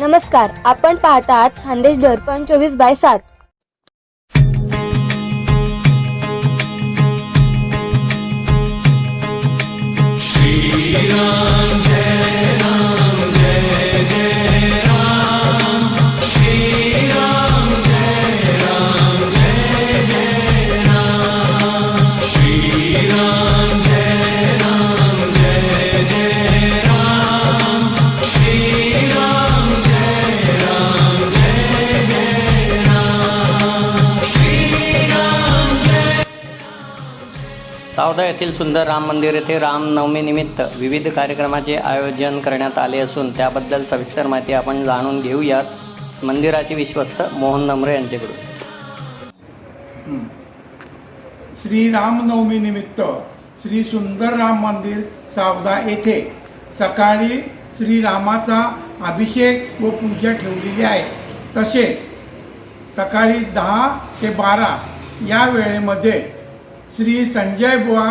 नमस्कार आपण पाहतात खानदेश दर्पण चोवीस बाय सात. सावदा येथील सुंदर राम मंदिर येथे रामनवमीनिमित्त विविध कार्यक्रमाचे आयोजन करण्यात आले असून त्याबद्दल सविस्तर माहिती आपण जाणून घेऊयात. मंदिराचे विश्वस्त मोहन नम्र यांच्याकडून. श्री रामनवमीनिमित्त श्री सुंदर राम मंदिर सावदा येथे सकाळी श्रीरामाचा अभिषेक व पूजा ठेवलेली आहे. तसेच सकाळी दहा ते बारा या वेळेमध्ये श्री संजय बुवा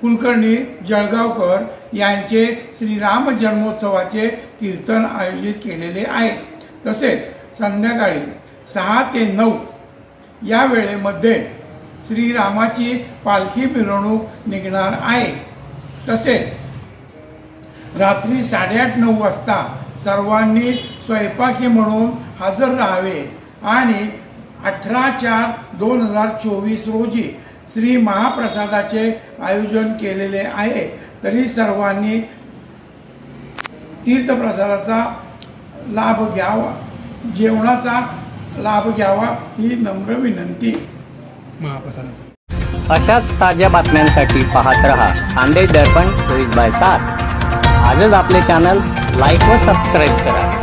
कुलकर्णी जळगावकर यांचे श्रीराम जन्मोत्सवाचे कीर्तन आयोजित केलेले आहे. तसेच संध्याकाळी सहा ते नऊ या वेळेमध्ये श्रीरामाची पालखी मिरवणूक निघणार आहे. तसेच रात्री साडेआठ नऊ वाजता सर्वांनी स्वयंपाकी म्हणून हजर राहावे आणि अठरा चार दोन हजार चोवीस रोजी श्री महाप्रसादाचे आयोजन केलेले आहे. तरी सर्वांनी तीर्थप्रसादाचा लाभ घ्यावा. जेवणाचा लाभ घ्यावा ही नम्र विनंती. अशाच ताज्या बातम्यांसाठी पाहत रहा. खानदेश दर्पण चोवीस बाय सात. आजच आपले चॅनल लाईक व सबस्क्राईब करा.